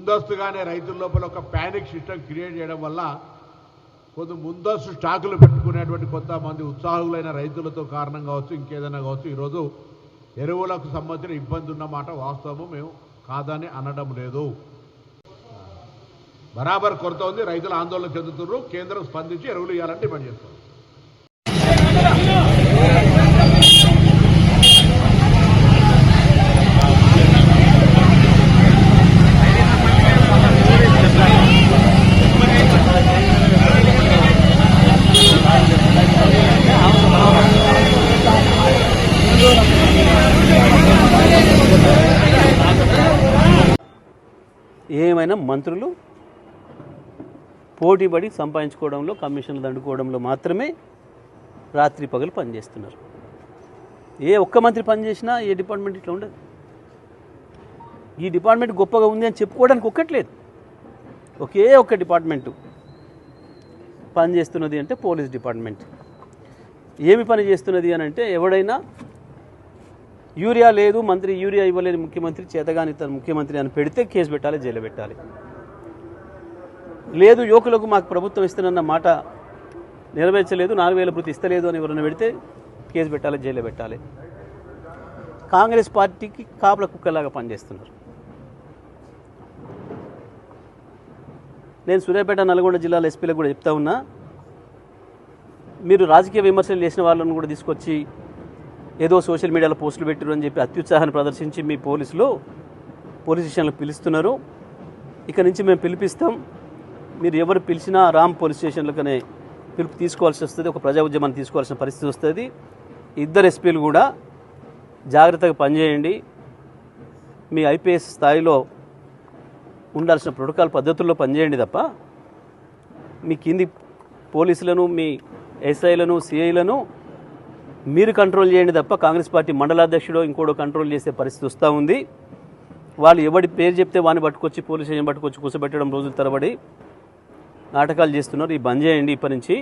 ముందస్తుగానే రైతుల లోపల ఒక ప్యానిక్ సిస్టమ్ క్రియేట్ చేయడం వల్ల కొంత ముందస్తు స్టాకులు పెట్టుకునేటువంటి కొంతమంది ఉత్సాహులైన రైతులతో కారణం కావచ్చు ఇంకేదైనా కావచ్చు ఈరోజు ఎరువులకు సంబంధించిన ఇబ్బంది ఉన్నమాట వాస్తవము మేము కాదని అనడం లేదు. బరాబర్ కొరత ఉంది రైతులు ఆందోళన చెందుతున్నారు కేంద్రం స్పందించి ఎరువులు ఇవ్వాలని డిమాండ్ చేస్తారు ఏమైనా మంత్రులు పోటీపడి సంపాదించుకోవడంలో కమిషన్లు దండుకోవడంలో మాత్రమే రాత్రి పగలు పనిచేస్తున్నారు. ఏ ఒక్క మంత్రి పనిచేసినా ఏ డిపార్ట్మెంట్ ఇట్లా ఉండదు. ఈ డిపార్ట్మెంట్ గొప్పగా ఉంది అని చెప్పుకోవడానికి ఒక్కట్లేదు. ఒకే ఒక్క డిపార్ట్మెంటు పనిచేస్తున్నది అంటే పోలీస్ డిపార్ట్మెంట్. ఏమి పని చేస్తున్నది అని అంటే ఎవడైనా యూరియా లేదు మంత్రి యూరియా ఇవ్వలేని ముఖ్యమంత్రి చేతగాని తన ముఖ్యమంత్రి అని పెడితే కేసు పెట్టాలి జైలు పెట్టాలి. లేదు యువకులకు మాకు ప్రభుత్వం ఇస్తున్న మాట నెరవేర్చలేదు నాలుగు వేల భృతి ఇస్తలేదు అని ఎవరైనా పెడితే కేసు పెట్టాలి జైలు పెట్టాలి. కాంగ్రెస్ పార్టీకి కాపుల కుక్కలాగా పనిచేస్తున్నారు. నేను సూర్యాపేట నల్గొండ జిల్లాల ఎస్పీలకు కూడా చెప్తా ఉన్నా మీరు రాజకీయ విమర్శలు చేసిన వాళ్ళని కూడా తీసుకొచ్చి ఏదో సోషల్ మీడియాలో పోస్టులు పెట్టారు అని చెప్పి అత్యుత్సాహాన్ని ప్రదర్శించి మీ పోలీసులు పోలీస్ స్టేషన్లో పిలుస్తున్నారు. ఇక నుంచి మేము పిలిపిస్తాం. మీరు ఎవరు పిలిచినా రామ్ పోలీస్ స్టేషన్లకనే పిలుపు తీసుకోవాల్సి వస్తుంది ఒక ప్రజా ఉద్యమాన్ని తీసుకోవాల్సిన పరిస్థితి వస్తుంది. ఇద్దరు ఎస్పీలు కూడా జాగ్రత్తగా పనిచేయండి. మీ ఐపీఎస్ స్థాయిలో ఉండాల్సిన ప్రోటోకాల్ పద్ధతుల్లో పనిచేయండి తప్ప మీ కింది పోలీసులను మీ ఎస్ఐలను సిఐలను మీరు కంట్రోల్ చేయండి తప్ప కాంగ్రెస్ పార్టీ మండలాధ్యక్షుడు ఇంకోడో కంట్రోల్ చేసే పరిస్థితి వస్తూ ఉంది. వాళ్ళు ఎవడి పేరు చెప్తే వాడిని పట్టుకొచ్చి పోలీస్ స్టేషన్ పట్టుకొచ్చి కూర్చోబెట్టడం రోజుల తరబడి నాటకాలు చేస్తున్నారు. ఈ బంద్ చేయండి ఇప్పటి నుంచి.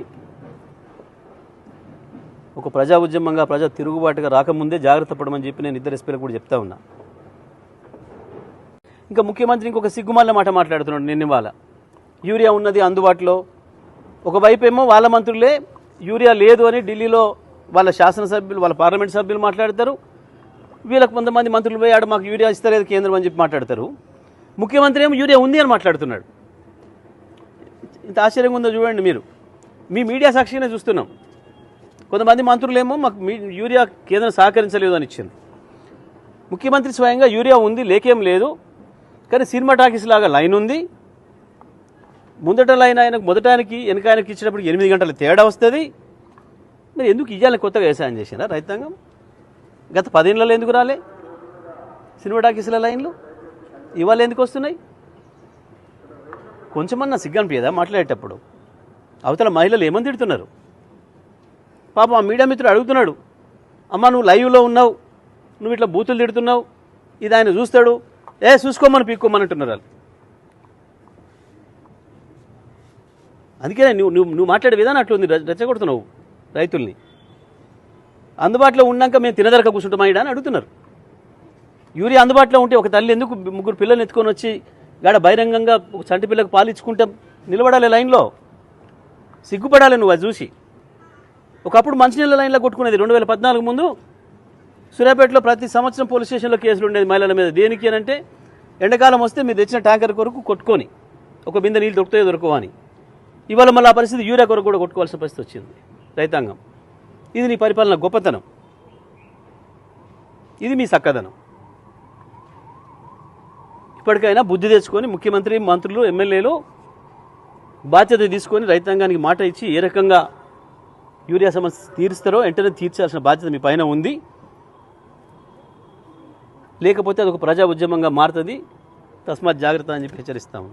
ఒక ప్రజా ఉద్యమంగా ప్రజా తిరుగుబాటుగా రాకముందే జాగ్రత్త పడమని చెప్పి నేను ఇద్దరు ఎస్పీలకు కూడా చెప్తా ఉన్నా. ఇంకా ముఖ్యమంత్రి ఇంకొక సిగ్గుమాల మాట మాట్లాడుతున్నాడు నిన్న ఇవాళ. యూరియా ఉన్నది అందుబాటులో. ఒకవైపు ఏమో వాళ్ళ మంత్రులే యూరియా లేదు అని ఢిల్లీలో వాళ్ళ శాసనసభ్యులు వాళ్ళ పార్లమెంట్ సభ్యులు మాట్లాడతారు. వీళ్ళకి కొంతమంది మంత్రులు పోయి మాకు యూరియా ఇస్తలేదు కేంద్రం అని చెప్పి మాట్లాడతారు. ముఖ్యమంత్రి ఏమో యూరియా ఉంది అని మాట్లాడుతున్నాడు. ఇంత ఆశ్చర్యంగా ఉందో చూడండి మీరు. మీ మీడియా సాక్షిగానే చూస్తున్నాం. కొంతమంది మంత్రులేమో మాకు మీ యూరియా కేంద్రం సహకరించలేదు అని ఇచ్చింది ముఖ్యమంత్రి స్వయంగా యూరియా ఉంది లేకేం లేదు. కానీ సినిమా టాకీస్ లాగా లైన్ ఉంది. ముందట లైన్ ఆయనకు మొదటానికి వెనక ఆయనకి ఇచ్చినప్పుడు ఎనిమిది గంటల తేడా వస్తుంది. మరి ఎందుకు ఇవ్వాలి కొత్తగా వ్యవసాయం చేసినా రైతాంగం? గత పదేళ్ళలో ఎందుకు రాలే? సినిమా టాకీసుల లైన్లు? ఇవాళ ఎందుకు వస్తున్నాయి? కొంచెమన్నా సిగ్గనిపించదా మాట్లాడేటప్పుడు? అవతల మహిళలు ఏమని తిడుతున్నారు? పాపం ఆ మీడియా మిత్రుడు అడుగుతున్నాడు అమ్మ నువ్వు లైవ్లో ఉన్నావు నువ్వు ఇట్లా బూతులు తిడుతున్నావు ఇది ఆయన చూస్తాడు ఏ చూసుకోమని పీక్కోమని అంటున్నారు వాళ్ళు. అందుకే నువ్వు నువ్వు నువ్వు మాట్లాడే విధానం అట్లుంది రెచ్చగొడుతున్నావు రైతుల్ని. అందుబాటులో ఉన్నాక మేము తినదరక కూర్చుంటామా ఈడ అని అడుగుతున్నారు. యూరియా అందుబాటులో ఉంటే ఒక తల్లి ఎందుకు ముగ్గురు పిల్లల్ని ఎత్తుకొని వచ్చి గాడ బహిరంగంగా ఒక చంటి పిల్లకు పాలు ఇచ్చుకుంటే? నిలబడాలి లైన్లో. సిగ్గుపడాలి నువ్వు అది చూసి. ఒకప్పుడు మంచినీళ్ళ లైన్లో కొట్టుకునేది రెండు వేల పద్నాలుగు ముందు. సూర్యాపేటలో ప్రతి సంవత్సరం పోలీస్ స్టేషన్లో కేసులు ఉండేది మహిళల మీద. దేనికి అని అంటే ఎండాకాలం వస్తే మీరు తెచ్చిన ట్యాంకర్ కొరకు కొట్టుకొని ఒక బిందె నీళ్ళు దొరుకుతాయో దొరకవని అని. ఇవాళ మళ్ళీ ఆ పరిస్థితి యూరియా కొరకు కూడా కొట్టుకోవాల్సిన పరిస్థితి వచ్చింది. రైతాంగం. ఇది నీ పరిపాలన గొప్పతనం. ఇది మీ చక్కదనం ఇప్పటికైనా బుద్ధి తెచ్చుకొని ముఖ్యమంత్రి మంత్రులు ఎమ్మెల్యేలు బాధ్యత తీసుకొని రైతాంగానికి మాట ఇచ్చి ఏ రకంగా యూరియా సమస్య తీరుస్తారో వెంటనే తీర్చాల్సిన బాధ్యత మీ పైన ఉంది. లేకపోతే అది ఒక ప్రజా ఉద్యమంగా మారుతుంది. తస్మాత్ జాగ్రత్త అని చెప్పి హెచ్చరిస్తాము